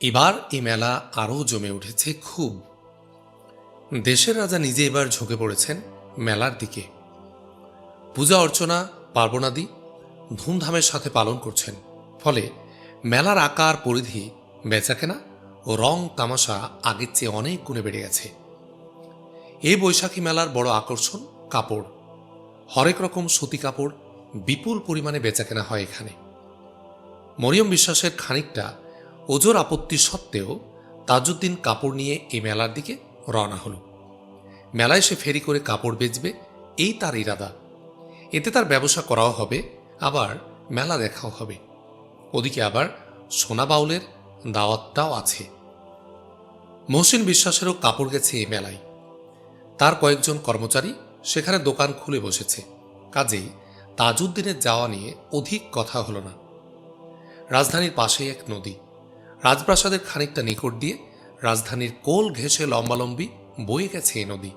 এবার এ মেলা আরও জমে উঠেছে খুব। দেশের রাজা নিজে এবার ঝুঁকে পড়েছেন মেলার দিকে। পূজা অর্চনা, পার্বণাদি ধুমধামের সাথে পালন করছেন। ফলে মেলার আকার, পরিধি, বেচাকেনা ও রং তামাশা আগের চেয়ে অনেক গুণে বেড়ে গেছে। এই বৈশাখী মেলার বড় আকর্ষণ কাপড়। হরেক রকম সুতি কাপড় বিপুল পরিমাণে বেচাকেনা হয় এখানে। মরিয়ম বিশ্বাসের খানিকটা ওজোর আপত্তি সত্ত্বেও তাজউদ্দিন কাপড় নিয়ে এই মেলার দিকে রওনা হলো। মেলায় সে ফেরি করে কাপড় বেচবে, এই তার ইরাদা। এতে তার ব্যবসা করাও হবে, আবার মেলা দেখাও হবে। ওদিকে আবার সোনা বাউলের দাওয়াতটাও আছে। মহসিন বিশ্বাসেরও কাপড় গেছে এই মেলায়। তার কয়েকজন কর্মচারী সেখানে দোকান খুলে বসেছে। কাজেই তাজউদ্দিনের যাওয়া নিয়ে অধিক কথা হলো না। রাজধানীর পাশেই এক নদী। রাজপ্রাসাদের খানিকটা নিকট দিয়ে রাজধানীর কোল ঘেঁষে লম্বালম্বি বয়ে গেছে এ নদী।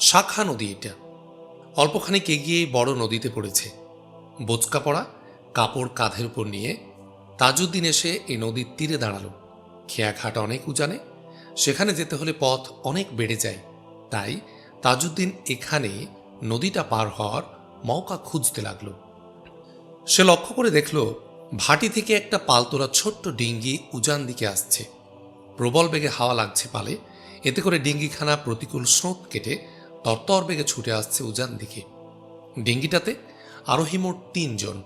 শাখা নদী এটা। অল্পখানিক এগিয়েই বড় নদীতে পড়েছে। বোচকা পড়া, কাপড় কাঁধের উপর নিয়ে তাজুদ্দিন এসে এই নদীর তীরে দাঁড়াল। খেয়াঘাট অনেক উজানে, সেখানে যেতে হলে পথ অনেক বেড়ে যায়। তাই তাজুদ্দিন এখানে নদীটা পার হওয়ার মৌকা খুঁজতে লাগল। সে লক্ষ্য করে দেখল ভাটি থেকে একটা পালতোরা ছোট্ট ডিঙ্গি উজান দিকে আসছে। প্রবল বেগে হাওয়া লাগছে পালে। এতে করে ডিঙ্গিখানা প্রতিকূল স্রোত কেটে তরতর বেগে ছুটে আসছে উজান দিকে। ডিঙ্গিটাতে আরোহী মোট তিনজন।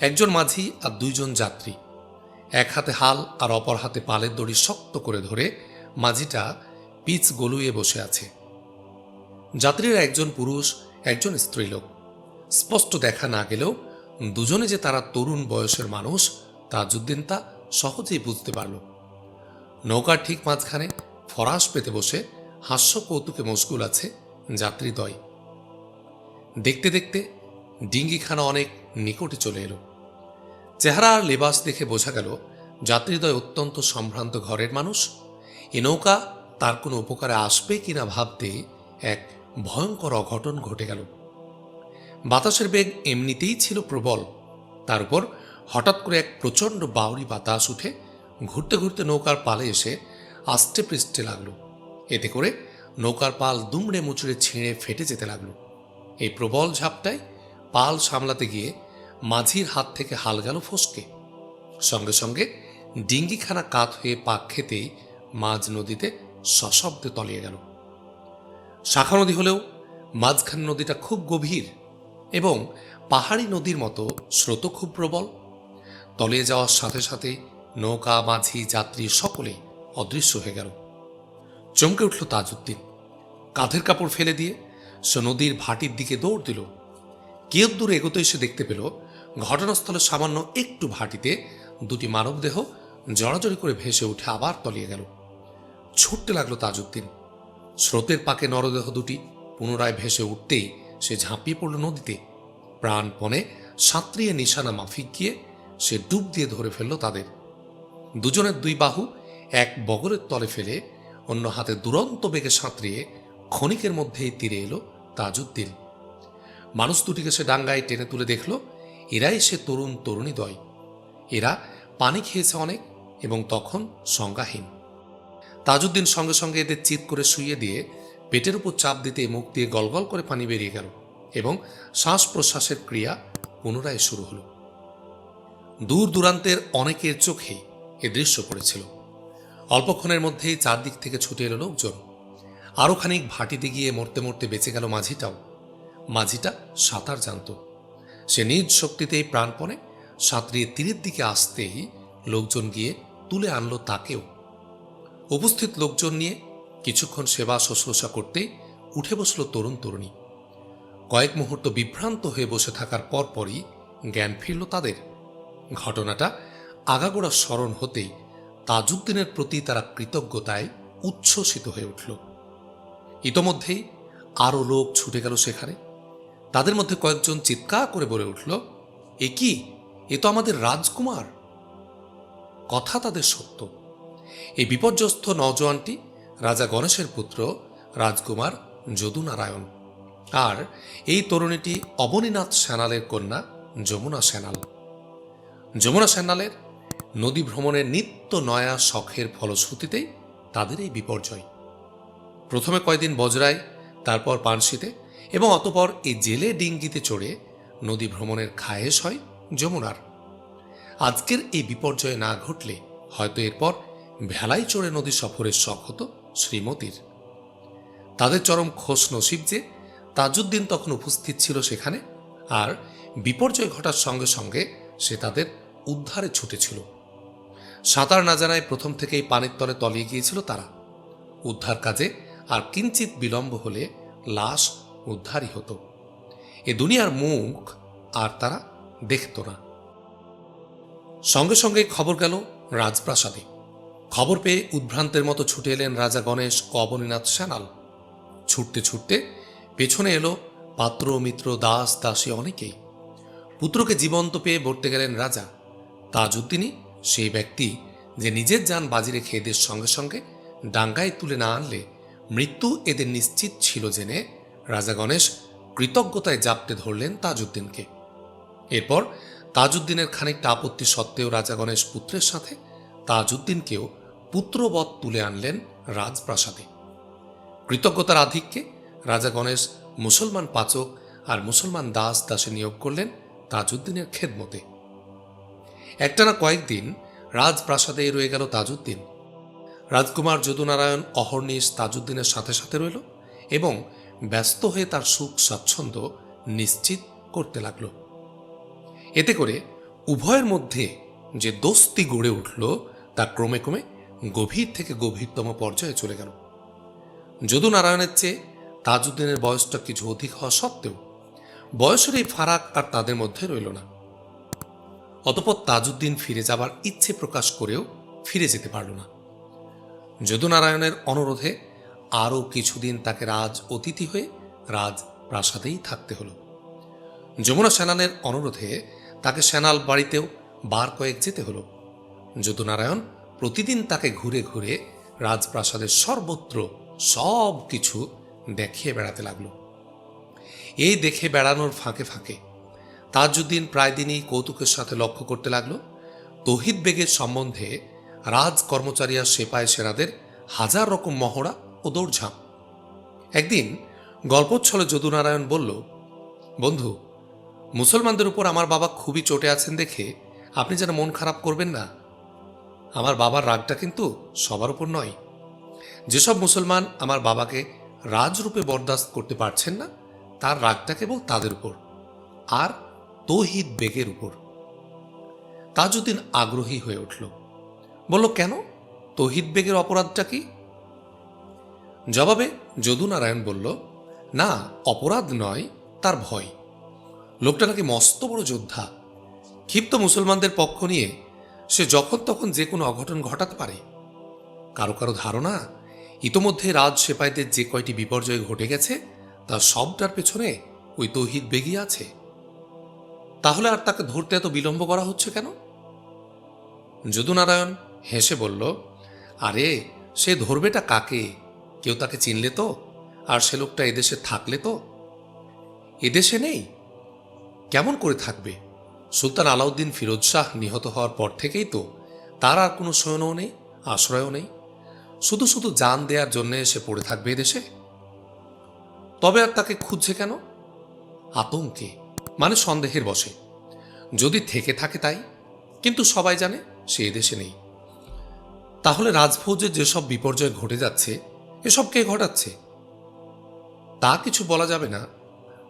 একজন মাঝি আর দুইজন যাত্রী। এক হাতে হাল আর অপর হাতে পালের দড়ি শক্ত করে ধরে মাঝিটা পিচ গলুয়ে বসে আছে। যাত্রীরা একজন পুরুষ, একজন স্ত্রীলোক। স্পষ্ট দেখা না গেলেও দুজনে যে তারা তরুণ বয়সের মানুষ, তাজউদ্দিন তা সহজেই বুঝতে পারল। নৌকার ঠিক মাঝখানে ফরাস পেতে বসে হাস্য কৌতুকে মশগুল আছে যাত্রীদ্বয়। দেখতে দেখতে ডিঙ্গিখানা অনেক নিকটে চলে এলো। চেহারা আর লেবাস দেখে বোঝা গেল, যাত্রীদ্বয় অত্যন্ত সম্ভ্রান্ত ঘরের মানুষ। এ নৌকা তার কোনো উপকারে আসবে কিনা ভাবতে এক ভয়ঙ্কর অঘটন ঘটে গেল। বাতাসের বেগ এমনিতেই ছিল প্রবল। তার উপর হঠাৎ করে এক প্রচণ্ড বাউরি বাতাস উঠে ঘুরতে ঘুরতে নৌকার পালে এসে আষ্টে পৃষ্ঠে লাগল। এতে করে নৌকার পাল দুমড়ে মুচড়ে ছিঁড়ে ফেটে যেতে লাগল। এই প্রবল ঝাপটায় পাল সামলাতে গিয়ে মাঝির হাত থেকে হাল গেল ফসকে। সঙ্গে সঙ্গে ডিঙ্গিখানা কাত হয়ে পাক খেতেই মাঝ নদীতে সশব্দে তলিয়ে গেল। শাখা নদী হলেও মাঝখান নদীটা খুব গভীর। এবং পাহাড়ি নদীর মতো স্রোত খুব প্রবল। তলিয়ে যাওয়ার সাথে সাথে নৌকা, মাঝি, যাত্রী সকলে অদৃশ্য হয়ে গেল। চমকে উঠল তাজউদ্দিন। কাঁধের কাপড় ফেলে দিয়ে সে নদীর ভাটির দিকে দৌড় দিল। কেউ দূর এগোতে এসে দেখতে পেল ঘটনাস্থলে সামান্য একটু ভাটিতে দুটি মানবদেহ জড়াজড়ি করে ভেসে উঠে আবার তলিয়ে গেল। ছুটতে লাগল তাজউদ্দিন। স্রোতের পাকে নরদেহ দুটি পুনরায় ভেসে উঠতেই সে ঝাঁপিয়ে পড়ল নদীতে। প্রাণপণে সাঁতরিয়ে নিশানা মাফিক গিয়ে সে ডুব দিয়ে ধরে ফেলল তাদের। দুজনের দুই বাহু এক বগরের তলে ফেলে অন্য হাতে দুরন্ত বেগে সাঁতরিয়ে ক্ষণিকের মধ্যেই তীরে এলো তাজউদ্দিন। মানুষ দুটিকে সে ডাঙ্গায় টেনে তুলে দেখল, এরাই সে তরুণ তরুণী দয় এরা পানি খেয়েছে অনেক এবং তখন সংজ্ঞাহীন। তাজউদ্দিন সঙ্গে সঙ্গে এদের চিৎ করে শুইয়ে দিয়ে পেটের উপর চাপ দিতে মুখ দিয়ে গলগল করে পানি বেরিয়ে গেল এবং শ্বাস প্রশ্বাসের ক্রিয়া পুনরায় শুরু হলো। দূর দূরান্তের অনেকের চোখে এ দৃশ্য পড়েছিল। অল্পক্ষণের মধ্যেই চারদিক থেকে ছুটে এলো লোকজন। আরও খানিক ভাটিতে গিয়ে মরতে মরতে বেঁচে গেল মাঝিটাও। মাঝিটা সাঁতার জানত। সে নিজ শক্তিতেই প্রাণপণে সাঁতরিয়ে তীরের দিকে আসতেই লোকজন গিয়ে তুলে আনলো তাকেও। উপস্থিত লোকজন নিয়ে কিছুক্ষণ সেবা শুশ্রূষা করতে উঠে বসল তরুণ তরুণী। কয়েক মুহূর্ত বিভ্রান্ত হয়ে বসে থাকার পরপরই জ্ঞান ফিরল তাদের। ঘটনাটা আগাগোড়া স্মরণ হতেই তাজুদ্দিনের প্রতি তারা কৃতজ্ঞতায় উচ্ছ্বসিত হয়ে উঠল। ইতোমধ্যেই আরও লোক ছুটে গেল সেখানে। তাদের মধ্যে কয়েকজন চিৎকার করে বলে উঠল, এ কি? এ তো আমাদের রাজকুমার। কথা তাদের সত্য। এই বিপর্যস্ত নওজোয়ানটি রাজা গণেশের পুত্র রাজকুমার যদুনারায়ণ। আর এই তরুণীটি অবনীনাথ সেনালের কন্যা যমুনা সেনাল। যমুনা সেনালের নদী ভ্রমণের নিত্য নয়া শখের ফলশ্রুতিতেই তাদের এই বিপর্যয়। প্রথমে কয়দিন বজরায়, তারপর পানশিতে এবং অতপর এই জেলে ডিঙ্গিতে চড়ে নদী ভ্রমণের খায়েশ হয় যমুনার। আজকের এই বিপর্যয় না ঘটলে হয়তো এরপর ভেলাই চড়ে নদী সফরের শখ হতো শ্রীমতীর। তাদের চরম খোশ নসিব যে তাজউদ্দিন তখন উপস্থিত ছিল সেখানে আর বিপর্যয় ঘটার সঙ্গে সঙ্গে সে তাদের উদ্ধারে ছুটেছিল সাঁতার না জানায় প্রথম থেকেই পানির তলে তলিয়ে গিয়েছিল তারা। উদ্ধার কাজে আর কিঞ্চিত বিলম্ব হলে লাশ উদ্ধারই হতো। এ দুনিয়ার মুখ আর তারা দেখত না। সঙ্গে সঙ্গে খবর গেল রাজপ্রাসাদে। খবর পেয়ে উদ্ভ্রান্তের মতো ছুটে এলেন রাজা গণেশ ও অবনীনাথ সেনাল। ছুটতে ছুটতে পেছনে এলো পাত্র, মিত্র, দাস, দাসী অনেকেই। পুত্রকে জীবন্ত পেয়ে বলতে গেলেন রাজা। তাজউদ্দিনই সেই ব্যক্তি যে নিজের যান বাজি রেখে এদের সঙ্গে সঙ্গে ডাঙ্গায় তুলে না আনলে মৃত্যু এদের নিশ্চিত ছিল জেনে রাজা গণেশ কৃতজ্ঞতায় জাপটে ধরলেন তাজউদ্দিনকে। এরপর তাজউদ্দিনের খানিকটা আপত্তি সত্ত্বেও রাজা গণেশ পুত্রের সাথে তাজউদ্দিনকেও পুত্রবৎ তুলে আনলেন রাজপ্রাসাদে। কৃতজ্ঞতার আধিক্যে রাজা গণেশ মুসলমান পাচক আর মুসলমান দাস দাসে নিয়োগ করলেন তাজউদ্দিনের খেদমতে। একটানা কয়েকদিন রাজপ্রাসাদে রয়ে গেল তাজউদ্দিন। রাজকুমার যদুনারায়ণ অহর্নিশ তাজউদ্দিনের সাথে সাথে রইল এবং ব্যস্ত হয়ে তার সুখ স্বাচ্ছন্দ্য নিশ্চিত করতে লাগল। এতে করে উভয়ের মধ্যে যে দোস্তি গড়ে উঠল তা ক্রমে ক্রমে গভীর থেকে গভীরতম পর্যায়ে চলে গেল। যদুনারায়ণের চেয়ে তাজউদ্দিনের বয়সটা কিছু অধিক হওয়া সত্ত্বেও বয়সের এই ফারাক আর তাদের মধ্যে রইল না। অতপর তাজউদ্দিন ফিরে যাবার ইচ্ছে প্রকাশ করেও ফিরে যেতে পারল না। যদুনারায়ণের অনুরোধে আরও কিছুদিন তাকে রাজ অতিথি হয়ে রাজ প্রাসাদেই থাকতে হলো। যমুনা সেনানের অনুরোধে তাকে সেনাল বাড়িতেও বার কয়েক যেতে হলো। যদুনারায়ণ প্রতিদিন তাকে ঘুরে ঘুরে রাজপ্রাসাদের সর্বত্র সব কিছু দেখিয়ে বেড়াতে লাগল। এই দেখে বেড়ানোর ফাঁকে ফাঁকে তাজউদ্দিন প্রায় দিনই কৌতুকের সাথে লক্ষ্য করতে লাগল। তহিদ বেগের সম্বন্ধে রাজ কর্মচারী আর সেপাই সেরাদের হাজার রকম মহড়া ও দৌড়ঝাঁপ। একদিন গল্পচ্ছলে যদুনারায়ণ বলল, বন্ধু, মুসলমানদের উপর আমার বাবা খুবই চটে আছেন দেখে আপনি যেন মন খারাপ করবেন না। আমার বাবার রাগটা কিন্তু সবার উপর নয়। যেসব মুসলমান আমার বাবাকে রাজরূপে বরদাস্ত করতে পারছেন না, তার রাগটা কেবল তাদের উপর, আর তৌহিদ বেগের উপর। তাজউদ্দিন আগ্রহী হয়ে উঠল। বলল, কেন? তৌহিদ বেগের অপরাধটা কি? জবাবে যদুনারায়ণ বলল, না, অপরাধ নয়, তার ভয়। লোকটা নাকি মস্ত বড় যোদ্ধা। ক্ষিপ্ত মুসলমানদের পক্ষ নিয়ে সে যখন তখন যে কোনো অঘটন ঘটাতে পারে। কারও কারও ধারণা, ইতোমধ্যে রাজ সেপাইদের যে কয়টি বিপর্যয় ঘটে গেছে, তার সবটার পেছনে ওই তৌহিদ বেগি আছে। তাহলে আর তাকে ধরতে এত বিলম্ব করা হচ্ছে কেন? যদুনারায়ণ হেসে বলল, আরে, সে ধরবেটা কাকে? কেউ তাকে চিনলে তো? আর সে লোকটা এদেশে থাকলে তো? এদেশে নেই? কেমন করে থাকবে? সুলতান আলাউদ্দিন ফিরোজ শাহ নিহত হওয়ার পর থেকেই তো তার আর কোনো শয়নও নেই, আশ্রয়ও নেই। শুধু শুধু জান দেওয়ার জন্য সে পড়ে থাকবে এদেশে তবে আর তাকে খুঁজছে কেন? আতঙ্কে মানে সন্দেহের বসে যদি থেকে থাকে তাই, কিন্তু সবাই জানে সে এদেশে নেই। তাহলে রাজভোজে যেসব বিপর্যয় ঘটে যাচ্ছে, এসব কে ঘটাচ্ছে? তা কিছু বলা যাবে না।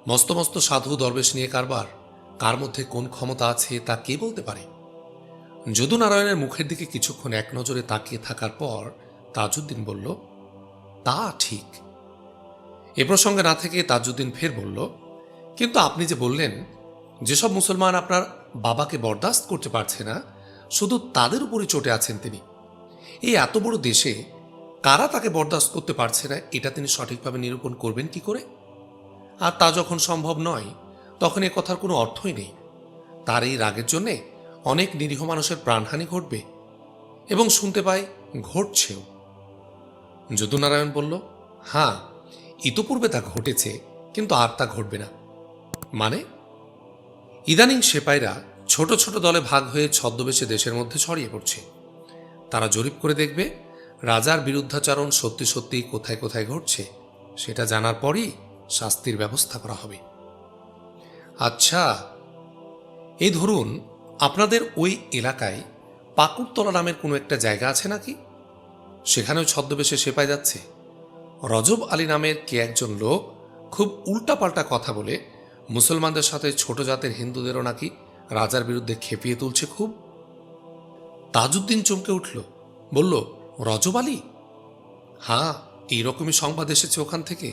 মস্ত মস্ত সাধু দরবেশ নিয়ে কারবার। কার মধ্যে কোন ক্ষমতা আছে তা কে বলতে পারে? যদুনারায়ণের মুখের দিকে কিছুক্ষণ এক নজরে তাকিয়ে থাকার পর তাজউদ্দিন বলল, তা ঠিক। এ প্রসঙ্গে না থেকে তাজউদ্দিন ফের বলল, কিন্তু আপনি যে বললেন, যেসব মুসলমান আপনার বাবাকে বরদাস্ত করতে পারছে না, শুধু তাদের উপরই চটে আছেন তিনি। এই এত বড় দেশে কারা তাকে বরদাস্ত করতে পারছে না, এটা তিনি সঠিকভাবে নিরূপণ করবেন কি করে? আর তা যখন সম্ভব নয় তখন এ কথার কোনো অর্থই নেই। তার এই রাগের জন্যে অনেক নিরীহ মানুষের প্রাণহানি ঘটবে এবং শুনতে পাই ঘটছেও। যদুনারায়ণ বলল হ্যাঁ ইতোপূর্বে তা ঘটেছে, কিন্তু আর তা ঘটবে না। মানে? ইদানিং সেপাইরা ছোট ছোট দলে ভাগ হয়ে ছদ্মবেশে দেশের মধ্যে ছড়িয়ে পড়ছে। তারা জরিপ করে দেখবে রাজার বিরুদ্ধাচারণ সত্যি সত্যি কোথায় কোথায় ঘটছে, সেটা জানার পরই শাস্তির ব্যবস্থা করা হবে। আচ্ছা এই ধরুন, আপনাদের ওই এলাকায় পাকুড়তলা নামের কোনো একটা জায়গা আছে নাকি? সেখানেও ছদ্মবেশে সেপাই যাচ্ছে। রজব আলী নামের কে একজন লোক খুব উল্টাপাল্টা কথা বলে মুসলমানদের সাথে ছোট জাতের হিন্দুদেরও নাকি রাজার বিরুদ্ধে খেপিয়ে তুলছে খুব। তাজউদ্দিন চমকে উঠল, বলল, রজব আলী? হ্যাঁ এইরকমই সংবাদ এসেছে ওখান থেকে।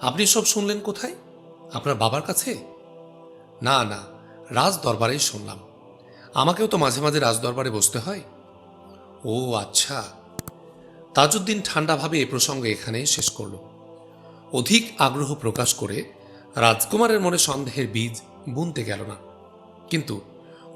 আপনি সব শুনলেন কোথায়? আপনার বাবার কাছে? না না রাজ দরবারেই শুনলাম। আমাকেও তো মাঝে মাঝে রাজ দরবারে বসতে হয়। ও আচ্ছা। তাজউদ্দিন ঠান্ডাভাবে এ প্রসঙ্গে এখানেই শেষ করল। অধিক আগ্রহ প্রকাশ করে রাজকুমারের মনে সন্দেহের বীজ বুনতে গেল না। কিন্তু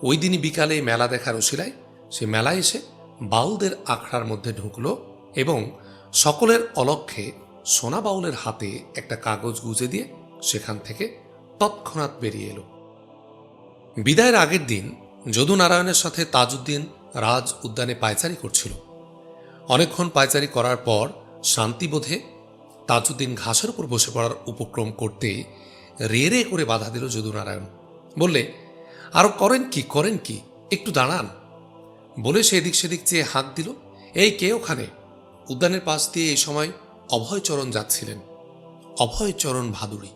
ওই দিনই বিকালে মেলা দেখার ওসিলায় সে মেলায় এসে বাউলদের আখড়ার মধ্যে ঢুকলো এবং সকলের অলক্ষে সোনা বাউলের হাতে একটা কাগজ গুজে দিয়ে সেখান থেকে তৎক্ষণাৎ বেরিয়ে এলো। বিদায়ের আগের দিন যদু নারায়ণের সাথে তাজউদ্দিন রাজ উদ্যানে পায়চারি করছিল। অনেকক্ষণ পায়চারি করার পর শান্তিবোধে তাজউদ্দিন ঘাসের উপর বসে পড়ার উপক্রম করতে রে রে করে বাধা দিল যদুনারায়ণ। বললে আরও করেন কি করেন কি, একটু দাঁড়ান। বলে সে এদিক সেদিক চেয়ে হাঁক দিল, এই কে ওখানে? উদ্যানের পাশ দিয়ে এই সময় অভয়চরণ যাচ্ছিলেন। অভয়চরণ ভাদুরী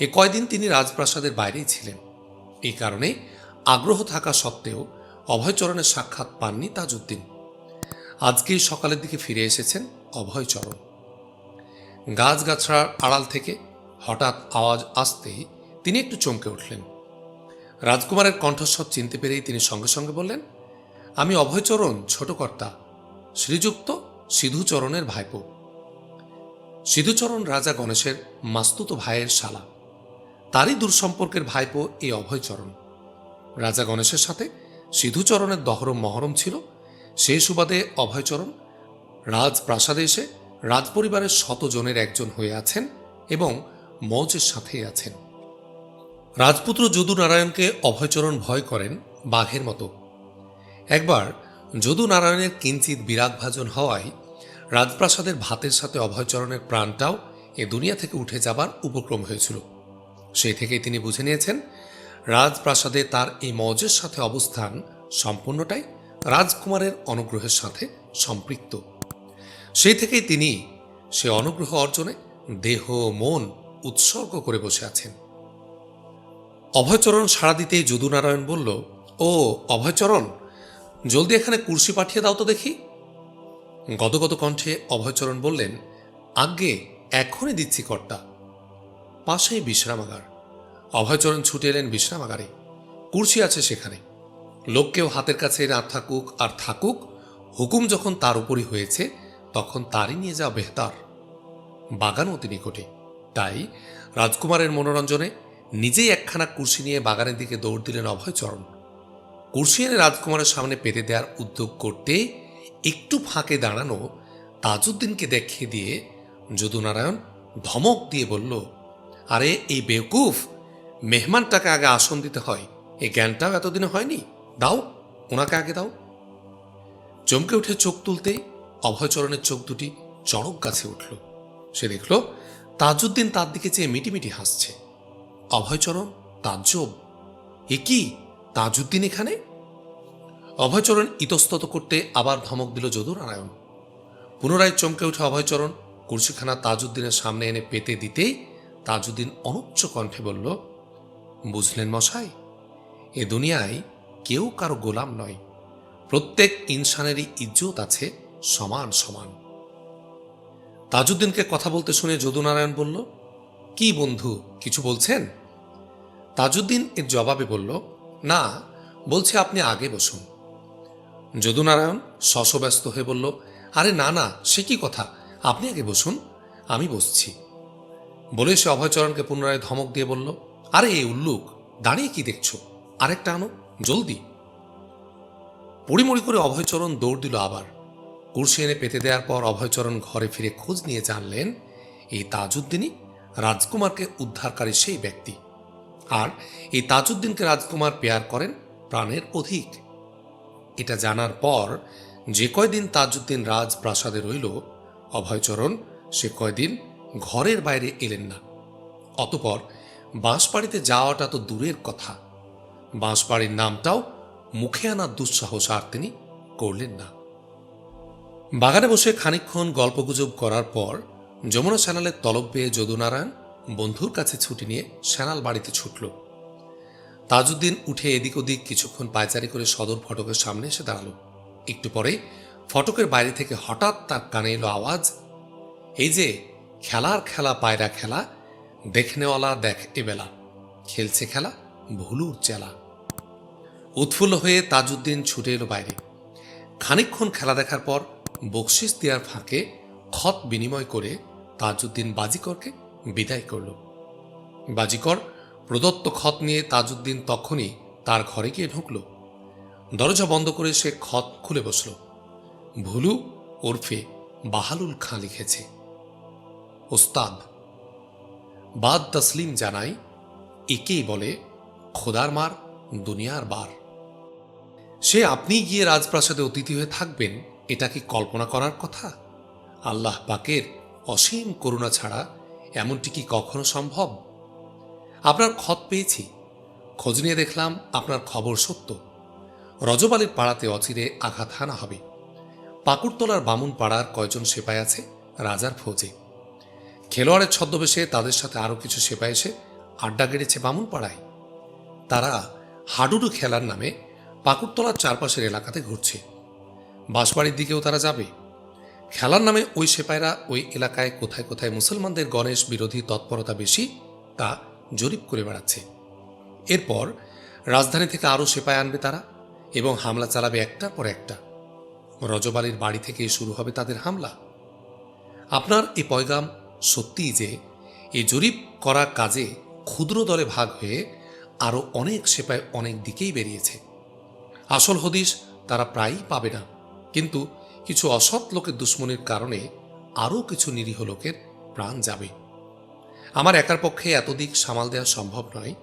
এ কয়দিন তিনি রাজপ্রাসাদের বাইরেই ছিলেন। এই কারণে আগ্রহ থাকা সত্ত্বেও অভয়চরণের সাক্ষাৎ পাননি তাজউদ্দিন। আজকেই সকালের দিকে ফিরে এসেছেন অভয়চরণ। গাছগাছড়ার আড়াল থেকে হঠাৎ আওয়াজ আসতেই তিনি একটু চমকে উঠলেন। রাজকুমারের কণ্ঠস্বর চিনতে পেরেই তিনি সঙ্গে সঙ্গে বললেন, আমি অভয়চরণ ছোট কর্তা শ্রীযুক্ত সিধুচরণের ভাইপো। সিধুচরণ রাজা গণেশের মাস্তুত ভাইয়ের শালা। তারই দূরসম্পর্কের ভাইপো এই অভয়চরণ। রাজা গণেশের সাথে সিধুচরণের দহরম মহরম ছিল। সেই সুবাদে অভয়চরণ রাজপ্রাসাদে এসে রাজপরিবারের শতজনের একজন হয়ে আছেন এবং মৌজের সাথেই আছেন। রাজপুত্র যদু নারায়ণকে অভয়চরণ ভয় করেন বাঘের মতো। একবার যদু নারায়ণের কিঞ্চিত বিরাগভাজন হওয়ায় রাজপ্রাসাদের ভাতের সাথে অভয়চরণের প্রাণটাও এ দুনিয়া থেকে উঠে যাবার উপক্রম হয়েছিল। সেই থেকেই তিনি বুঝে নিয়েছেন, রাজপ্রাসাদে তার এই মজের সাথে অবস্থান সম্পূর্ণটাই রাজকুমারের অনুগ্রহের সাথে সম্পৃক্ত। সেই থেকেই তিনি সে অনুগ্রহ অর্জনে দেহ, মন উৎসর্গ করে বসে আছেন। অভয়চরণ সাড়া দিতেই যদুনারায়ণ বলল, ও অভয়চরণ, জলদি এখানে কুর্সি পাঠিয়ে দাও তো দেখি। গদগদ কণ্ঠে অভয়চরণ বললেন, আজ্ঞে, এখনই দিচ্ছি কর্তা। পাশেই বিশ্রামাগার। অভয়চরণ ছুটে এলেন বিশ্রামাগারে। কুর্সি আছে সেখানে। লোককেও হাতের কাছে না থাকুক আর থাকুক, হুকুম যখন তার উপরই হয়েছে, তখন তারই নিয়ে যাওয়া বেহতার। বাগান অতি নিকটে তাই রাজকুমারের মনোরঞ্জনে নিজেই একখানা কুর্সি নিয়ে বাগানের দিকে দৌড় দিলেন অভয়চরণ। কুর্সি এনে রাজকুমারের সামনে পেতে দেওয়ার উদ্যোগ করতে একটু ফাঁকে দাঁড়ানো তাজউদ্দিনকে দেখিয়ে দিয়ে যদুনারায়ণ ধমক দিয়ে বলল আরে, এই বেকুফ মেহমানটাকে আগে আসন দিতে হয়। এই জ্ঞানটাও এতদিনে হয়নি। দাও, ওনাকে আগে দাও। চমকে উঠে চোখ তুলতেই অভয়চরণের চোখ দুটি চড়ক গাছে উঠল। সে দেখল, তাজউদ্দিন তার দিকে চেয়ে মিটিমিটি হাসছে। অভয়চরণ তাজ্জব। এ কি, তাজউদ্দিন এখানে? অভয়চরণ ইতস্তত করতে আবার ধমক দিল যদুনারায়ণ পুনরায় চমকে উঠে অভয়চরণ কুর্সিখানা তাজউদ্দিনের সামনে এনে পেতে দিতেই তাজউদ্দিন অনুচ্চ কণ্ঠে বলল, বুঝলেন মশাই, এ দুনিয়ায় কেউ কারও গোলাম নয়। প্রত্যেক ইনসানেরই ইজ্জত আছে সমান সমান। তাজুদ্দিনকে কথা বলতে শুনে যদুনারায়ণ বলল, কি বন্ধু, কিছু বলছেন? তাজুদ্দিন এর জবাবে বলল, না, বলছে আপনি আগে বসুন। যদুনারায়ণ শশব্যস্ত হয়ে বলল, আরে না না, সে কি কথা? আপনি আগে বসুন, আমি বসছি। বলে সে অভয়চরণকে পুনরায় ধমক দিয়ে বলল, আরে, এই উল্লুক, দাঁড়িয়ে কি দেখছ? আরেকটা আনো, জলদি। পড়িমড়ি করে অভয়চরণ দৌড় দিল আবার। কুর্সি এনে পেতে দেওয়ার পর অভয়চরণ ঘরে ফিরে খোঁজ নিয়ে জানলেন, এই তাজউদ্দিনই রাজকুমারকে উদ্ধারকারী সেই ব্যক্তি। আর এই তাজউদ্দিনকে রাজকুমার পেয়ার করেন প্রাণের অধিক। এটা জানার পর যে কয়দিন তাজউদ্দিন রাজপ্রাসাদে রইল, অভয়চরণ সে কয়দিন ঘরের বাইরে এলেন না। অতপর বাঁশবাড়িতে যাওয়াটা তো দূরের কথা। বাঁশবাড়ির নামটাও মুখে আনার দুঃসাহস আর তিনি করলেন না। বাগানে বসে খানিকক্ষণ গল্পগুজব করার পর যমুনা স্যানালের তলব পেয়ে যদুনারায়ণ বন্ধুর কাছে ছুটি নিয়ে স্যানাল বাড়িতে ছুটল। তাজউদ্দিন উঠে এদিক ওদিক কিছুক্ষণ পায়চারি করে সদর ফটকের সামনে এসে দাঁড়াল। একটু পরে ফটকের বাইরে থেকে হঠাৎ তার কানে এলো আওয়াজ, এই যে খেলার খেলা, পায়রা খেলা, দেখনেওয়ালা দেখ এবেলা খেলছে খেলা, ভুলুর চেলা। উৎফুল্ল হয়ে তাজউদ্দিন ছুটে এলো বাইরে। খানিকক্ষণ খেলা দেখার পর বকশিস দেওয়ার ফাঁকে খত বিনিময় করে তাজউদ্দিন বাজিকরকে বিদায় করল। বাজিকর প্রদত্ত খত নিয়ে তাজউদ্দিন তখনই তার ঘরে গিয়ে ঢুকল। দরজা বন্ধ করে সে খত খুলে বসল। ভুলু ওরফে বাহালুল খাঁ লিখেছে। ওস্তাদ, বাদ তসলিম জানাই, একেই বলে খোদার মার দুনিয়ার বার। সে আপনি গিয়ে রাজপ্রাসাদে অতিথি হয়ে থাকবেন, এটা কি কল্পনা করার কথা? আল্লাহ পাকের অসীম করুণা ছাড়া এমনটি কি কখনো সম্ভব? আপনার খত পেয়েছি, খোঁজ নিয়ে দেখলাম আপনার খবর সত্য। রজবালির পাড়াতে অচিরে আঘাত হানা হবে। পাকুড়তলার বামুন পাড়ার কয়জন সেপাই আছে, রাজার ফৌজে। খেলোয়াড়ের ছদ্মবেশে তাদের সাথে আরও কিছু সেপাই এসে আড্ডা গেড়েছে বামুন পাড়ায় তারা হাডুডু খেলার নামে পাকুড়তলার চারপাশের এলাকাতে ঘুরছে। বাঁশবাড়ির দিকেও তারা যাবে। খেলার নামে ওই সেপাইরা ওই এলাকায় কোথায় কোথায় মুসলমানদের গণেশ বিরোধী তৎপরতা বেশি, তা জরিপ করে বেড়াচ্ছে। এরপর রাজধানী থেকে আরও সেপাই আনবে তারা এবং হামলা চালাবে একটার পর একটা। রজবালির বাড়ি থেকে শুরু হবে তাদের হামলা। আপনার এই পয়গাম সত্যিই যে এই জরিপ করা কাজে ক্ষুদ্র দলে ভাগ হয়ে আরও অনেক সেপায় অনেক দিকেই বেরিয়েছে। আসল হদিশ তারা প্রায়ই পাবে না। কিন্তু কিছু অসৎ লোকের দুশ্মনির কারণে আরও কিছু নিরীহ লোকের প্রাণ যাবে। আমার একার পক্ষে এতদিক সামাল দেওয়া সম্ভব নয়।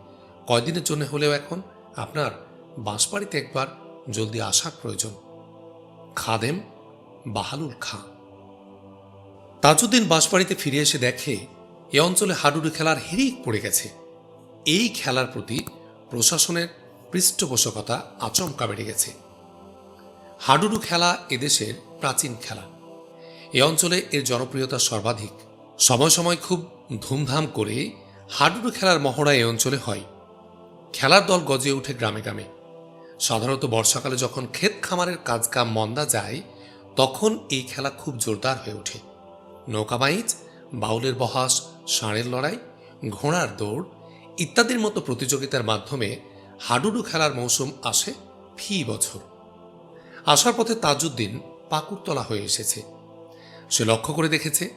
কয়দিনের জন্য হলেও এখন আপনার বাঁশবাড়িতে একবার জলদি আসার প্রয়োজন। খাদেম বাহালুল খাঁ। তাজউদ্দিন বাঁশবাড়িতে ফিরে এসে দেখে এ অঞ্চলে হাডুডু খেলার হিরিক পড়ে গেছে। এই খেলার প্রতি প্রশাসনের পৃষ্ঠপোষকতা আচমকা বেড়ে গেছে। হাডুডু খেলা এদেশের প্রাচীন খেলা। এ অঞ্চলে এর জনপ্রিয়তা সর্বাধিক। সময় সময় খুব ধুমধাম করে হাডুডু খেলার মহড়া এ অঞ্চলে হয়। খেলার দল গজিয়ে ওঠে গ্রামে গ্রামে। সাধারণত বর্ষাকালে যখন ক্ষেত খামারের কাজ কাম মন্দা যায়, তখন এই খেলা খুব জোরদার হয়ে ওঠে। নৌকাবাইজ বাউলের বহাস, ষাঁড়ের লড়াই, ঘোড়ার দৌড় ইত্যাদির মতো প্রতিযোগিতার মাধ্যমে হাডুডু খেলার মৌসুম আসে ফি বছর। আসার পথে তাজউদ্দিন পাকুড়তলা হয়ে এসেছে। সে লক্ষ্য করে দেখেছে,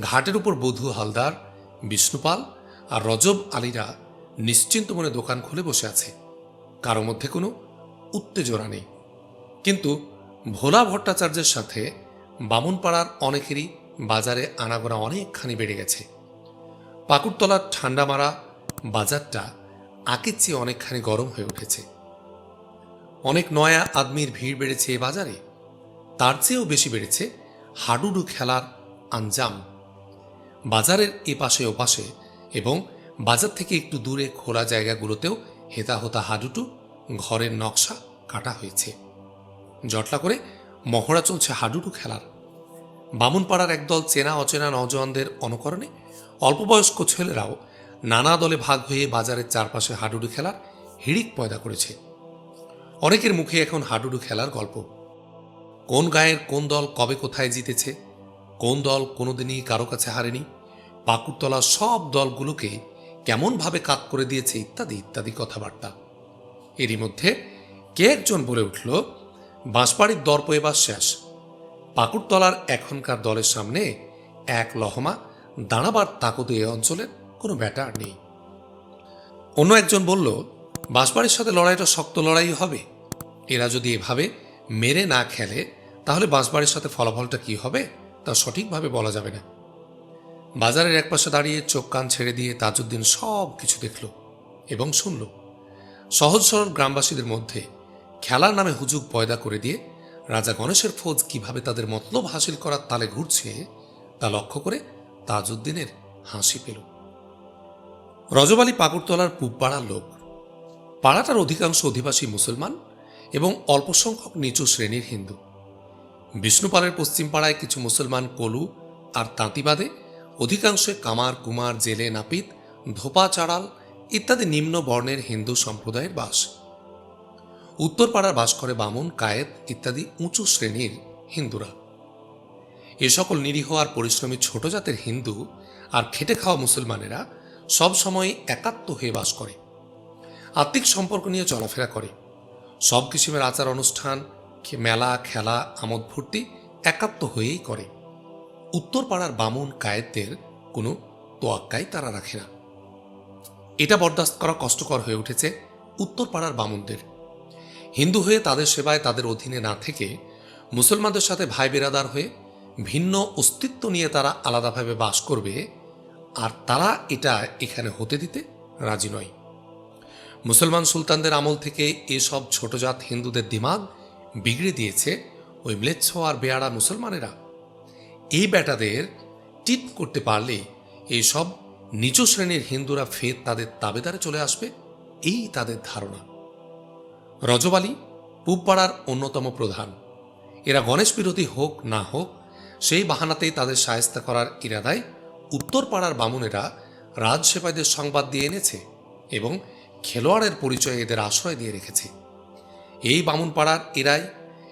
ঘাটের উপর বধূ হালদার, বিষ্ণুপাল আর রজব আলীরা নিশ্চিন্ত মনে দোকান খুলে বসে আছে। কারও মধ্যে কোনো উত্তেজনা নেই। কিন্তু ভোলা ভট্টাচার্যের সাথে বামুনপাড়ার অনেকেরই বাজারে আনাগোনা অনেকখানি বেড়ে গেছে। পাকুড়তলার ঠান্ডা মারা বাজারটা আকের চেয়ে অনেকখানি গরম হয়ে উঠেছে। অনেক নয়া আদমির ভিড় বেড়েছে এ বাজারে। তার চেয়েও বেশি বেড়েছে হাডুডু খেলার আঞ্জাম। বাজারের এ পাশে ওপাশে এবং বাজার থেকে একটু দূরে খোলা জায়গাগুলোতেও হেতা হোতা হাডুডু ঘরের নকশা কাটা হয়েছে। জটলা করে মহড়া চলছে হাডুডু খেলার বামুনপাড়ার একদল চেনা, অচেনা, নজওয়ানদের অনুকরণে অল্পবয়স্ক ছেলেরাও নানা দলে ভাগ হয়ে বাজারের চারপাশে হাডুডু খেলার হিড়িক পয়দা করেছে। অনেকের মুখে এখন হাডুডু খেলার গল্প। কোন গায়ের কোন দল কবে কোথায় জিতেছে, কোন দল কোনোদিনই কারও কাছে হারেনি, পাকুড়তলা সব দলগুলোকে কেমনভাবে কাত করে দিয়েছে ইত্যাদি ইত্যাদি কথাবার্তা। এরই মধ্যে কে একজন বলে উঠল, বাঁশবাড়ির দর্প এবার শেষ। পাকুড়তলার এখনকার দলের সামনে এক লহমা দাঁড়াবার তাকতে এ অঞ্চলের কোনো ব্যাটার নেই। অন্য একজন বলল, বাঁশবাড়ির সাথে লড়াইটা শক্ত লড়াই হবে। এরা যদি এভাবে মেরে না খেলে, তাহলে বাঁশবাড়ির সাথে ফলাফলটা কি হবে, তা সঠিকভাবে বলা যাবে না। বাজারের একপাশে দাঁড়িয়ে চোখ কান ছেড়ে দিয়ে তাজউদ্দিন সব কিছু দেখল এবং শুনল, সহজ সরল গ্রামবাসীদের মধ্যে খেলার নামে হুজুগ পয়দা করে দিয়ে রাজা গণেশের ফৌজ কীভাবে তাদের মতলব হাসিল করার তালে ঘুরছে, তা লক্ষ্য করে তাজউদ্দিনের হাসি পেল। রজবালি পাকুড়তলার পূবপাড়ার লোক। পাড়াটার অধিকাংশ অধিবাসী মুসলমান এবং অল্প সংখ্যক নিচু শ্রেণির হিন্দু। বিষ্ণুপালের পশ্চিম পাড়ায় কিছু মুসলমান কলু আর তাঁতিবাদে অধিকাংশে কামার, কুমার, জেলে, নাপিত, ধোপা, চাড়াল ইত্যাদি নিম্ন বর্ণের হিন্দু সম্প্রদায়ের বাস। উত্তর পাড়ার বাস করে বামুন, কায়েত ইত্যাদি উঁচু শ্রেণির হিন্দুরা। এ সকল নিরীহ আর পরিশ্রমী ছোট জাতের হিন্দু আর খেটে খাওয়া মুসলমানেরা সব সময় একাত্ম হয়ে বাস করে। আত্মিক সম্পর্ক নিয়ে চলাফেরা করে। সব কিসিমের আচার অনুষ্ঠান মেলা, খেলা, আমোদ ফুর্তি একাত্ম হয়েই করে। উত্তর পাড়ার বামুন, কায়েতদের কোনো তোয়াক্কাই তারা রাখে না। এটা বরদাস্ত করা কষ্টকর হয়ে উঠেছে উত্তর পাড়ার বামুনদের হিন্দু হয়ে তাদের সেবায় তাদের অধীনে না থেকে মুসলমানদের সাথে ভাই বেরাদার হয়ে ভিন্ন অস্তিত্ব নিয়ে তারা আলাদাভাবে বাস করবে, আর তারা এটা এখানে হতে দিতে রাজি নয়। মুসলমান সুলতানদের আমল থেকে এসব ছোটজাত হিন্দুদের দিমাগ বিগড়ে দিয়েছে ওই ম্লেচ্ছ আর বেয়াড়া মুসলমানেরা। এই বেটাদের টিপ করতে পারলে এইসব নিচু শ্রেণির হিন্দুরা ফের তাদের তাবেদারে চলে আসবে, এই তাদের ধারণা। রজবালি পূবপাড়ার অন্যতম প্রধান। এরা গণেশ বিরোধী হোক না হোক, সেই বাহানাতেই তাদের সায়স্তা করার ইরাদায় উত্তর পাড়ার বামুনেরা রাজসেবাইদের সংবাদ দিয়ে এনেছে এবং খেলোয়াড়ের পরিচয় এদের আশ্রয় দিয়ে রেখেছে। এই বামুন পাড়ার এরাই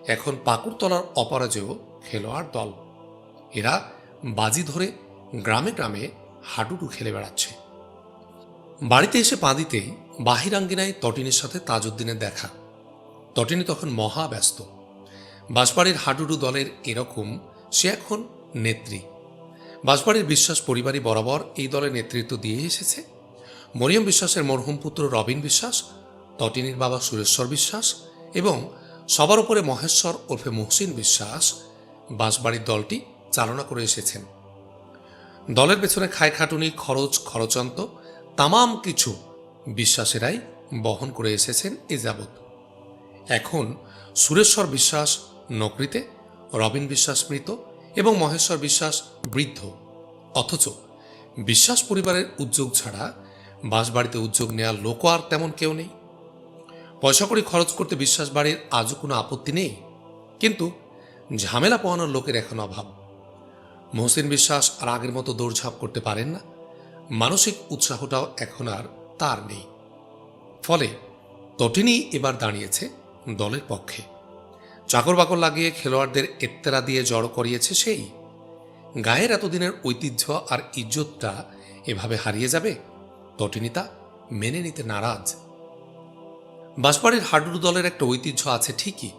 এখন পাকুড়তলার অপরাজেয় খেলোয়াড় দল। এরা বাজি ধরে গ্রামে গ্রামে হাডুডু খেলে বেড়াচ্ছে। বাড়িতে এসে পা দিতেই বাহিরাঙ্গিনায় তটিনের সাথে তাজউদ্দিনের দেখা। তটিনী তখন মহা ব্যস্ত হাডুডু দলের এরকম, সে এখন নেত্রী। বাঁশবাড়ির বিশ্বাস পরিবারই বরাবর এই দলের নেতৃত্ব দিয়ে এসেছে। মরিয়ম বিশ্বাসের মরহুম পুত্র রবিন বিশ্বাস, তটিনীর বাবা সুরেশ্বর বিশ্বাস এবং সবার উপরে মহেশ্বর ওরফে মহসিন বিশ্বাস বাঁশবাড়ির দলটি চালনা করে এসেছেন। দলের পেছনে খায় খাটুনি, খরচ, খরচান্ত, তামাম কিছু বিশ্বাসেরাই বহন করে এসেছেন এ যাবৎ। এখন সুরেশ্বর বিশ্বাস নকরিতে, রবিন বিশ্বাস মৃত এবং মহেশ্বর বিশ্বাস বৃদ্ধ। অথচ বিশ্বাস পরিবারের উদ্যোগ ছাড়া বাঁশবাড়িতে উদ্যোগ নেওয়ার লোকও আর তেমন কেউ নেই। পয়সা কড়ি খরচ করতে বিশ্বাস বাড়ির আজও কোনো আপত্তি নেই। কিন্তু ঝামেলা পোহানোর লোকের এখন অভাব। মহসিন বিশ্বাস আর আগের মতো দৌড়ঝাঁপ করতে পারেন না। মানসিক উৎসাহটাও এখন আর তার নেই। ফলে তটিনী এবার দাঁড়িয়েছে দলের পক্ষে। চাকর বাকর লাগিয়ে খেলোয়াড়দের এত্তেরা দিয়ে জড়ো করিয়েছে সেই। গায়ের এতদিনের ঐতিহ্য আর ইজ্জতটা এভাবে হারিয়ে যাবে? তটিনী তা মেনে নিতে নারাজ। বাঁশবাড়ির হাডুডু দলের একটা ঐতিহ্য আছে ঠিকই।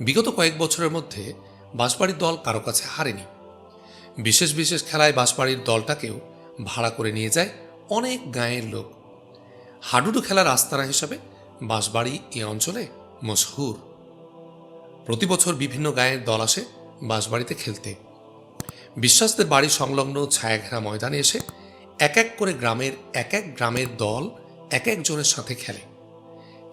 বিগত কয়েক বছরের মধ্যে বাঁশবাড়ির দল কারও কাছে হারেনি। বিশেষ বিশেষ খেলায় বাঁশবাড়ির দলটাকেও ভাড়া করে নিয়ে যায় অনেক গাঁয়ের লোক। হাডুডু খেলার আস্তানা হিসাবে বাঁশবাড়ি এ অঞ্চলে মশহুর। প্রতি বছর বিভিন্ন গাঁয়ের দল আসে বাঁশবাড়িতে খেলতে। বিশ্বাসদের বাড়ি সংলগ্ন ছায়াঘেরা ময়দানে এসে এক এক করে গ্রামের এক এক গ্রামের দল এক একজনের সাথে খেলে।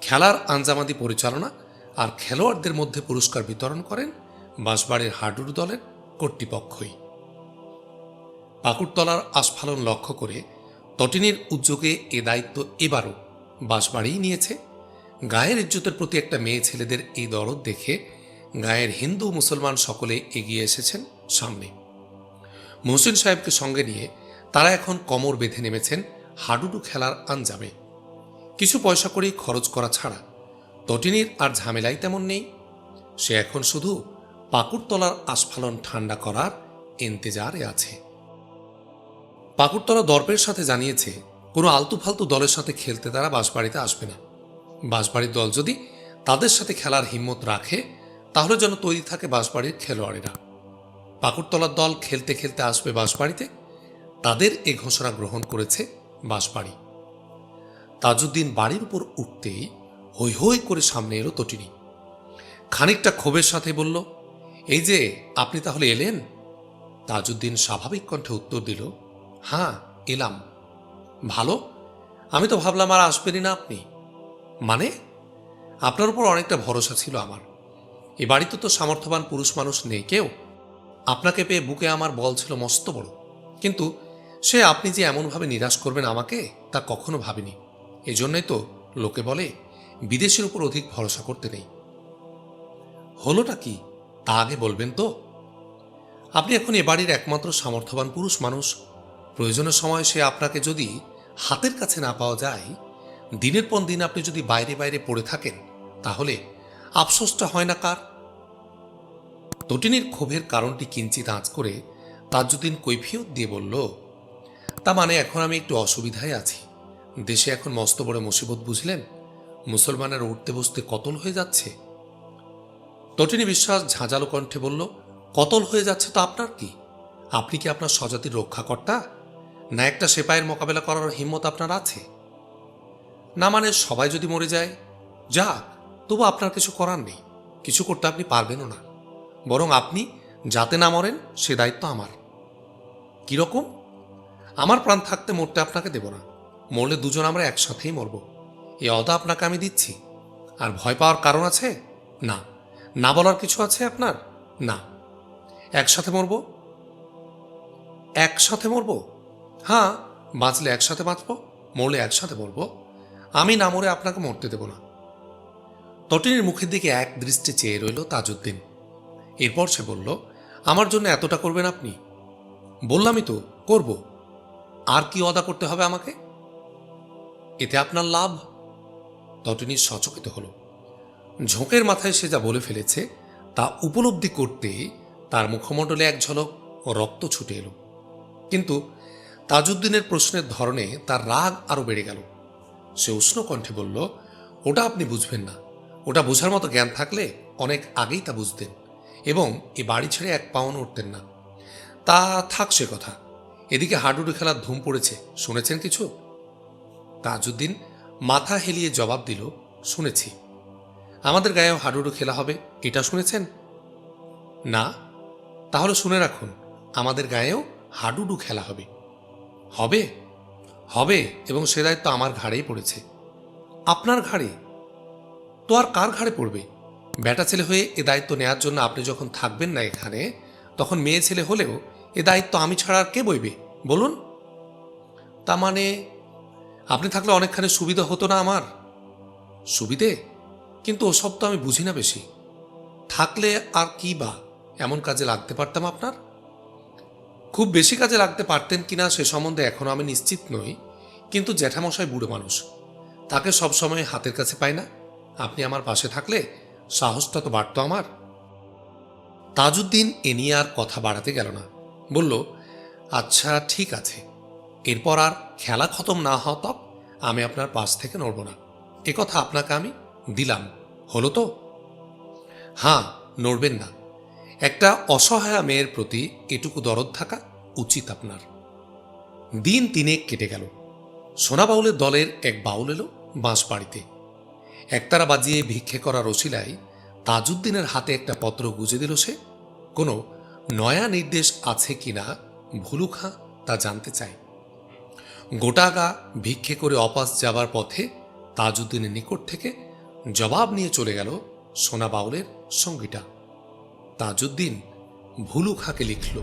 খেলার আঞ্জামাদি পরিচালনা আর খেলোয়াড়দের মধ্যে পুরস্কার বিতরণ করেন বাঁশবাড়ির হাডুর দলের কর্তৃপক্ষই। পাকুড়তলার আস্ফালন লক্ষ্য করে তটিনীর উদ্যোগে এ দায়িত্ব এবারও বাঁশবাড়িই নিয়েছে গায়ের ইজ্জতের প্রতি একটা মেয়ে ছেলেদের এই দরদ দেখে গায়ের হিন্দু মুসলমান সকলে এগিয়ে এসেছেন সামনে। মহসিন সাহেবকে সঙ্গে নিয়ে তারা এখন কমর বেঁধে নেমেছেন হাডুডু খেলার আঞ্জামে। কিছু পয়সা করেই খরচ করা ছাড়া, তটিনীর আর ঝামেলাই তেমন নেই। সে এখন শুধু পাকুড়তলার আস্ফালন ঠান্ডা করার এন্তেজারে আছে। পাকুড়তলা দর্পের সাথে জানিয়েছে, কোনো আলতু ফালতু দলের সাথে খেলতে তারা বাঁশবাড়িতে আসবে না। বাঁশবাড়ির দল যদি তাদের সাথে খেলার হিম্মত রাখে, তাহলে যেন তৈরি থাকে বাঁশবাড়ির খেলোয়াড়েরা। পাকুড়তলার দল খেলতে খেলতে আসবে বাঁশবাড়িতে। তাদের এ ঘোষণা গ্রহণ করেছে বাঁশবাড়ি। তাজউদ্দিন বাড়ির উপর উঠতেই হৈ হৈ করে সামনে এলো তটিনী। খানিকটা ক্ষোভের সাথে বলল, এই যে, আপনি তাহলে এলেন? তাজউদ্দিন স্বাভাবিক কণ্ঠে উত্তর দিল হ্যাঁ এলাম। ভালো? আমি তো ভাবলাম আর আসবেনই না আপনি। মানে? আপনার উপর অনেকটা ভরসা ছিল আমার। এ বাড়িতে তো সামর্থ্যবান পুরুষ মানুষ নেই, কেউ? আপনাকে পেয়ে বুকে আমার বল ছিল মস্ত বড়। কিন্তু সে আপনি যে এমনভাবে নিরাশ করবেন আমাকে, তা কখনো ভাবিনি। এজন্যই তো লোকে বলে, বিদেশের উপর অধিক ভরসা করতে নেই। হলোটা কি? তা আগে বলবেন তো। আপনি এখন এ বাড়ির একমাত্র সামর্থ্যবান পুরুষ মানুষ। প্রয়োজনের সময় সে আপনাকে যদি হাতের কাছে না পাওয়া যায় দিনের পর দিন আপনি যদি বাইরে বাইরে পড়ে থাকেন, তাহলে আফসোসটা হয় না কার? তটিনীর ক্ষোভের কারণটি কিঞ্চিত আঁচ করে তাজুদ্দিন কৈফিয়ত দিয়ে বলল, তা মানে এখন আমি একটু অসুবিধায় আছি। দেশে এখন মস্ত বড় মুসিবত, বুঝলেন? মুসলমানের উঠতে বসতে কতল হয়ে যাচ্ছে? তটিনী বিশ্বাস ঝাঁঝালো কণ্ঠে বলল, কতল হয়ে যাচ্ছে তো আপনার কি? আপনি কি আপনার স্বজাতির রক্ষাকর্তা? না একটা সেপাইয়ের মোকাবেলা করার হিম্মত আপনার আছে? না মানে সবাই যদি মরে যায়? যাক, তবু আপনার কিছু করার নেই। কিছু করতে আপনি পারবেনও না। বরং আপনি, যাতে না মরেন, সে দায়িত্ব আমার। কীরকম? আমার প্রাণ থাকতে মরতে আপনাকে দেব না। মরলে দুজন আমরা একসাথেই মরব। এ অদা আপনাকে আমি দিচ্ছি। আর ভয় পাওয়ার কারণ আছে? না। না বলার কিছু আছে আপনার? না। একসাথে মরব? একসাথে মরব? হ্যাঁ বাঁচলে একসাথে বাঁচব, মরলে একসাথে মরব। আমি না মরে আপনাকে মরতে দেব না। তটিনীর মুখের দিকে এক দৃষ্টি চেয়ে রইল তাজউদ্দিন। এরপর সে বলল, আমার জন্য এতটা করবেন আপনি? বললামই তো, করব। আর কি অদা করতে হবে আমাকে? এতে আপনার লাভ। তটিনী সচকিত হল। ঝোঁকের মাথায় সে যা বলে ফেলেছে, তা উপলব্ধি করতে তার মুখমণ্ডলে এক ঝলক রক্ত ছুটে এলো। কিন্তু তাজউদ্দিনের প্রশ্নের ধরনে তার রাগ আরও বেড়ে গেল। সে উষ্ণ কণ্ঠে বলল, ওটা আপনি বুঝবেন না। ওটা বোঝার মতো জ্ঞান থাকলে অনেক আগেই তা বুঝতেন এবং এ বাড়ি ছেড়ে এক পাউন উঠতেন না। তা থাক সে কথা। এদিকে হাডুডু খেলার ধুম পড়েছে, শুনেছেন কিছু? তাজউদ্দিন মাথা হেলিয়ে জবাব দিল, শুনেছি। আমাদের গায়েও হাডুডু খেলা হবে, এটা শুনেছেন? না। তাহলে শুনে রাখুন, আমাদের গায়েও হাডুডু খেলা হবে। হবে? হবে এবং সে দায়িত্ব আমার ঘাড়েই পড়েছে। আপনার ঘাড়ে? তো আর কার ঘাড়ে পড়বে? বেটা ছেলে হয়ে এ দায়িত্ব নেয়ার জন্য আপনি যখন থাকবেন না এখানে, তখন মেয়ে ছেলে হলেও এ দায়িত্ব আমি ছাড়া আর কে বইবে? বলুন। তা মানে আপনি থাকলে অনেকখানি সুবিধা হতো না আমার? সুবিধে? কিন্তু ওসব তো আমি বুঝি না বেশি। থাকলে আর কি বা? এমন কাজে লাগতে পারতাম আপনার? খুব বেশি কাজে লাগতে পারতেন কিনা সে সম্বন্ধে এখনও আমি নিশ্চিত নই, কিন্তু জ্যাঠামশাই বুড়ো মানুষ। তাকে সবসময় হাতের কাছে পাই না। আপনি আমার পাশে থাকলে সাহসটা তো বাড়তো আমার। তাজউদ্দিন এ নিয়ে আর কথা বাড়াতে গেল না। বলল আচ্ছা ঠিক আছে। এরপর আর খেলা খতম না হওয়া তক আমি আপনার পাশ থেকে নড়ব না। এ কথা আপনাকে আমি দিলাম। হলো তো? হ্যাঁ নড়বেন না। একটা অসহায়া মেয়ের প্রতি এটুকু দরদ থাকা উচিত আপনার। দিন তিনেক কেটে গেল। সোনা বাউলের দলের এক বাউল এলো বাঁশ বাড়িতে একতারা বাজিয়ে ভিক্ষে করা রসিলায় তাজউদ্দিনের হাতে একটা পত্র গুজে দিল সে। কোনো নয়া নির্দেশ আছে কি কিনা ভুলুখা তা জানতে চায়। গোটাগা ভিক্ষে করে অপাস যাবার পথে তাজউদ্দিনের নিকট থেকে জবাব নিয়ে চলে গেল সোনা বাউলের সঙ্গীটা। তাজউদ্দিন ভুলু খাকে লিখল।